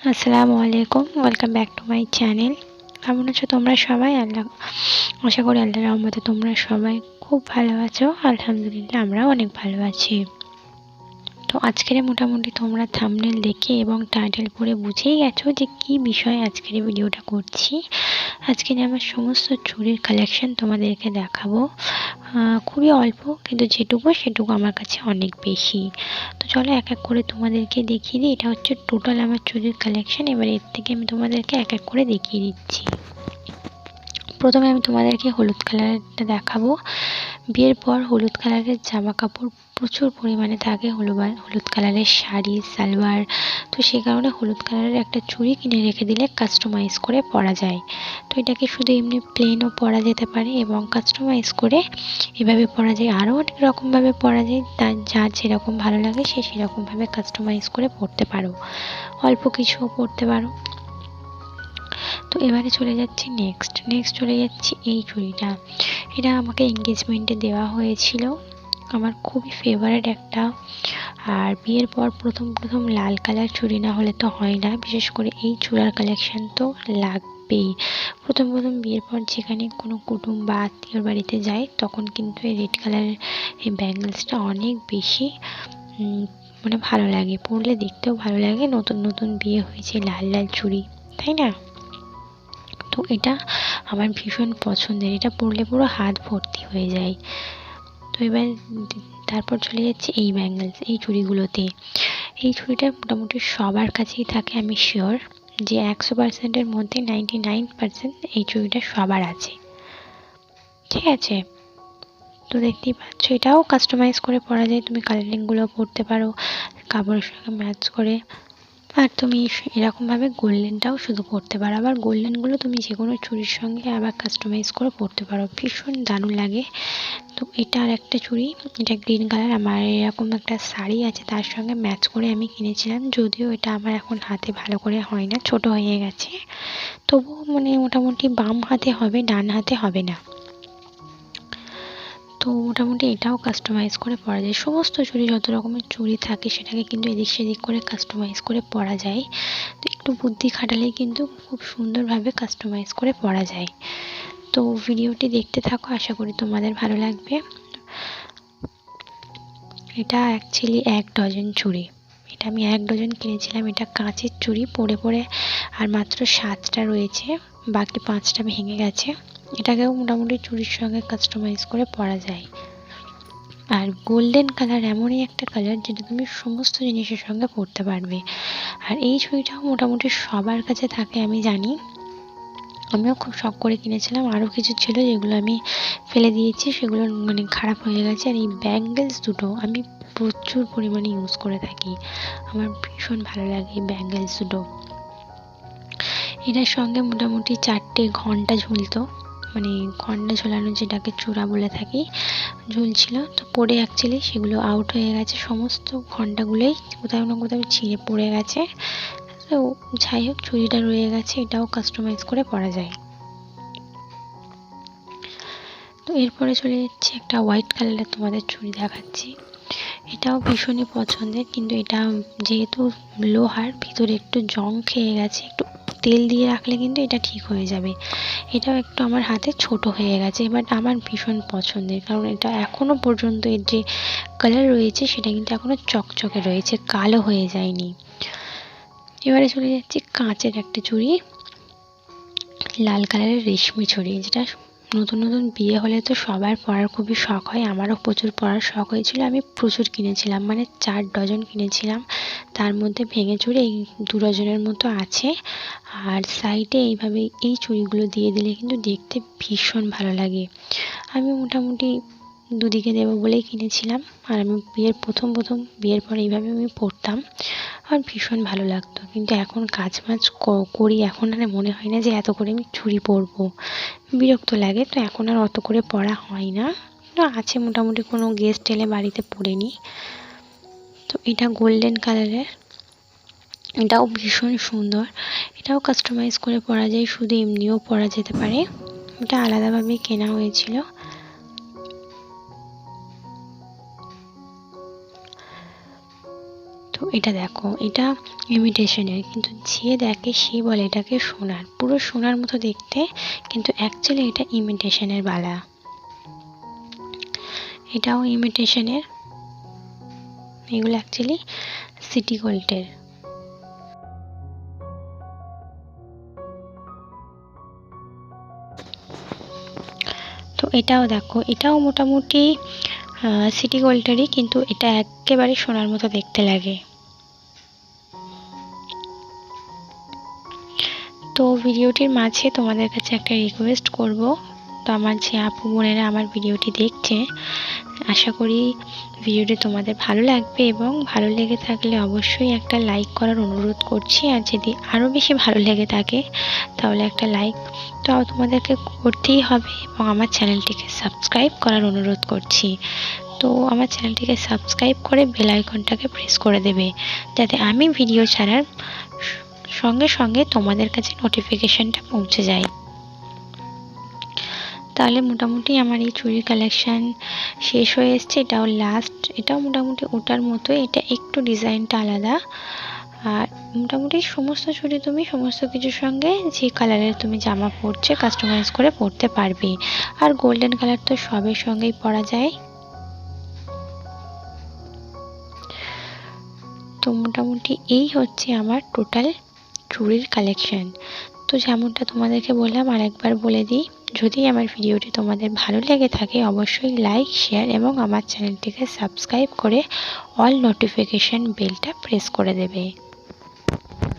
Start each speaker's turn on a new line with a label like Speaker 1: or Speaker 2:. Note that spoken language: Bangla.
Speaker 1: আসসালামু আলাইকুম welcome back to my channel কেমন আছো তোমরা সবাই? আল্লাহ, আশা করি আল্লাহ রহমতে তোমরা সবাই খুব ভালো আছো। আলহামদুলিল্লাহ আমরা অনেক ভালো আছি। তো আজকের মোটামুটি তোমরা থামনেল দেখে এবং টাইটেল পড়ে বুঝেই গেছো যে কি বিষয়ে আজকের ভিডিওটা করছি। আজকে আমার সমস্ত চুরির কালেকশন তোমাদেরকে দেখাবো খুবই অল্প কিন্তু যেটুকু সেটুকু আমার কাছে অনেক বেশি। তো চলো এক এক করে তোমাদেরকে দেখিয়ে দিই, এটা হচ্ছে টোটাল আমার চুরির কালেকশন এবার এর থেকে আমি তোমাদেরকে এক এক করে দেখিয়ে দিচ্ছি। প্রথমে আমি তোমাদেরকে হলুদ কালারটা দেখাবো। বিয়ের পর হলুদ কালারের জামা কাপড় প্রচুর পরিমাণে থাকে। হলুদ হলুদ কালারের শাড়ি, সালোয়ার। তো সে কারণে হলুদ কালারের একটা চুড়ি কিনে রেখে দিলে কাস্টমাইজ করে পরা যায়। তো এটাকে শুধু এমনি প্লেনও পরা যেতে পারে এবং কাস্টমাইজ করে এভাবে পরা যায়। আরও অনেক রকমভাবে পরা যায়। তার, যার যেরকম ভালো লাগে সে সেরকমভাবে কাস্টমাইজ করে পরতে পারো। অল্প কিছুও পরতে পারো। তো এবারে চলে যাচ্ছি নেক্সট নেক্সট চলে যাচ্ছি এই চুড়িটা। এটা আমাকে এঙ্গেজমেন্টে দেওয়া হয়েছিল। আমার খুবই ফেভারেট একটা। আর বিয়ের পর প্রথম প্রথম লাল কালার চুড়ি না হলে তো হয় না। বিশেষ করে এই চূড়ার কালেকশান তো লাগবেই। প্রথম প্রথম বিয়ের পর যেখানে কোনো কুটুম বা আত্মীয়র বাড়িতে যায়, তখন কিন্তু এই রেড কালারের এই ব্যাঙ্গেলসটা অনেক বেশি মানে ভালো লাগে। পরলে দেখতেও ভালো লাগে। নতুন নতুন বিয়ে হয়েছে, লাল লাল চুড়ি। তাই না? তো এটা আমার ভীষণ পছন্দের। এটা পরলে পুরো হাত ভর্তি হয়ে যায়। তো এবার তারপর চলে যাচ্ছে এই ব্যাঙ্গেলস এই চুড়িগুলোতে। এই চুড়িটা মোটামুটি সবার কাছেই থাকে, আমি শিওর যে একশো পার্সেন্টের মধ্যে নাইনটি নাইন পার্সেন্ট এই চুড়িটা সবার আছে। ঠিক আছে? তো দেখতেই পাচ্ছ, এটাও কাস্টমাইজ করে পরা যায়। তুমি কালারিংগুলো পরতে পারো, কাপড়ের সঙ্গে ম্যাচ করে। আর তুমি এরকমভাবে গোল্ডেনটাও শুধু পরতে পারো। আবার গোল্ডেনগুলো তুমি যে কোনো চুড়ির সঙ্গে আবার কাস্টমাইজ করে পরতে পারো। ভীষণ দারুণ লাগে। তো এটা আর একটা চুড়ি এটা গ্রিন কালার আমার এরকম একটা শাড়ি আছে, তার সঙ্গে ম্যাচ করে আমি কিনেছিলাম। যদিও এটা আমার এখন হাতে ভালো করে হয় না, ছোট হয়ে গেছে। তবুও মানে মোটামুটি বাম হাতে হবে, ডান হাতে হবে না। তো মোটামুটি এটাও কাস্টমাইজ করে পরা যায়। সমস্ত চুড়ি যত রকমের চুড়ি থাকে সেটাকে কিন্তু এদিক সেদিক করে কাস্টমাইজ করে পরা যায়। তো একটু বুদ্ধি খাটালেই কিন্তু খুব সুন্দরভাবে কাস্টমাইজ করে পরা যায়। তো ভিডিওটি দেখতে থাকো, আশা করি তোমাদের ভালো লাগবে। এটা অ্যাকচুয়ালি এক ডজন চুড়ি। এটা আমি এক ডজন কিনেছিলাম। এটা কাঁচের চুড়ি, পরে পরে আর মাত্র সাতটা রয়েছে। বাকি পাঁচটা ভেঙে গেছে। এটাকেও মোটামুটি চুরির সঙ্গে কাস্টমাইজ করে পরা যায়। আর গোল্ডেন কালার এমনই একটা কালার যেটা তুমি সমস্ত জিনিসের সঙ্গে পরতে পারবে। আর এই ছবিটাও মোটামুটি সবার কাছে থাকে, আমি জানি। আমিও খুব শখ করে কিনেছিলাম। আরও কিছু ছিল যেগুলো আমি ফেলে দিয়েছি, সেগুলো মানে খারাপ হয়ে গেছে। আর এই ব্যাঙ্গেলস দুটো আমি প্রচুর পরিমাণে ইউজ করে থাকি। আমার ভীষণ ভালো লাগে এই ব্যাঙ্গেলস দুটো। এটার সঙ্গে মোটামুটি চারটে ঘণ্টা ঝুলতো। মানে ঘণ্টা ঝোলানো যেটাকে চূড়া বলে থাকি, ঝুলছিল। তো পড়ে অ্যাকচুয়ালি সেগুলো আউট হয়ে গেছে। সমস্ত ঘন্টাগুলোই কোথাও না কোথাও ছিঁড়ে পড়ে গেছে। তো যাই হোক, চুড়িটা রয়ে গেছে। এটাও কাস্টমাইজ করে পরা যায়। তো এরপরে চলে যাচ্ছে একটা হোয়াইট কালারের তোমাদের চুড়ি দেখাচ্ছি। এটাও ভীষণই পছন্দের, কিন্তু এটা যেহেতু লোহার, ভিতরে একটু জং খেয়ে গেছে, একটু তেল দিয়ে রাখলে কিন্তু এটা ঠিক হয়ে যাবে। এটাও একটু আমার হাতে ছোট হয়ে গেছে বাট আমার ভীষণ পছন্দের, কারণ এটা এখনও পর্যন্ত এর যে কালার রয়েছে, সেটা কিন্তু এখনও চকচকে রয়েছে, কালো হয়ে যায়নি। এবারে চলে যাচ্ছি কাঁচের একটা চুড়ি, লাল কালারের রেশমি চুড়ি, যেটা নতুন নতুন বিয়ে হলে তো সবার পরার খুবই শখ হয়, আমারও প্রচুর পরার শখ হয়েছিল, আমি প্রচুর কিনেছিলাম মানে চার ডজন কিনেছিলাম। তার মধ্যে ভেঙে চুড়ে এই দু ডজনের মতো আছে। আর সাইডে এইভাবে এই চুড়িগুলো দিয়ে দিলে কিন্তু দেখতে ভীষণ ভালো লাগে। আমি মোটামুটি দুদিকে দেবো বলেই কিনেছিলাম। আর আমি বিয়ের প্রথম প্রথম বিয়ের পর এইভাবে আমি পরতাম। আমার ভীষণ ভালো লাগতো। কিন্তু এখন কাজ বাজ করি, এখন আর মনে হয় না যে এত করে আমি চুড়ি পরবো। বিরক্ত লাগে, তো এখন আর অত করে পরা হয় না। আছে মোটামুটি কোনো গেস্ট এলে বাড়িতে পরে নিই। তো এটা গোল্ডেন কালারের এটাও ভীষণ সুন্দর। এটাও কাস্টমাইজ করে পরা যায়, শুধু এমনিও পরা যেতে পারে। এটা আলাদাভাবে কেনা হয়েছিল। তো এটা দেখো, এটা ইমিটেশনের কিন্তু যে দেখে সে বলে এটাকে সোনার। পুরো সোনার মতো দেখতে, কিন্তু অ্যাকচুয়ালি এটা ইমিটেশনের বালা। এটাও ইমিটেশনের এগুলো অ্যাকচুয়ালি সিটি গোল্ডের তো এটাও দেখো, এটাও মোটামুটি সিটি গোল্ডেরই কিন্তু এটা একেবারে সোনার মতো দেখতে লাগে। তো ভিডিওটির মাঝে তোমাদের কাছে একটা রিকোয়েস্ট করব। তো আমার যে আপু বোনেরা আমার ভিডিওটি দেখছে, আশা করি ভিডিওটি তোমাদের ভালো লাগবে এবং ভালো লেগে থাকলে অবশ্যই একটা লাইক করার অনুরোধ করছি। আর যদি আরও বেশি ভালো লেগে থাকে, তাহলে একটা লাইক তো তোমাদেরকে করতেই হবে এবং আমার চ্যানেলটিকে সাবস্ক্রাইব করার অনুরোধ করছি। তো আমার চ্যানেলটিকে সাবস্ক্রাইব করে বেল আইকনটাকে প্রেস করে দেবে, যাতে আমি ভিডিও ছাড়ার সঙ্গে সঙ্গে তোমাদের কাছে নোটিফিকেশানটা পৌঁছে যায়। তাহলে মোটামুটি আমার এই চুড়ির কালেকশান শেষ হয়ে এসছে। এটাও লাস্ট এটাও মোটামুটি ওটার মতো এটা একটু ডিজাইনটা আলাদা। আর মোটামুটি সমস্ত চুড়ি তুমি সমস্ত কিছুর সঙ্গে যে কালারের তুমি জামা পরছে কাস্টমাইজ করে পরতে পারবে। আর গোল্ডেন কালার তো সবের সঙ্গেই পরা যায়। তো মোটামুটি এই হচ্ছে আমার টোটাল চুড়ির কালেকশান তো যেমনটা তোমাদেরকে বললাম, আরেকবার বলে দিই যদি আমার ভিডিওটি তোমাদের ভালো লেগে থাকে, অবশ্যই লাইক শেয়ার এবং আমার চ্যানেলটিকে সাবস্ক্রাইব করে অল নোটিফিকেশান বেলটা প্রেস করে দেবে।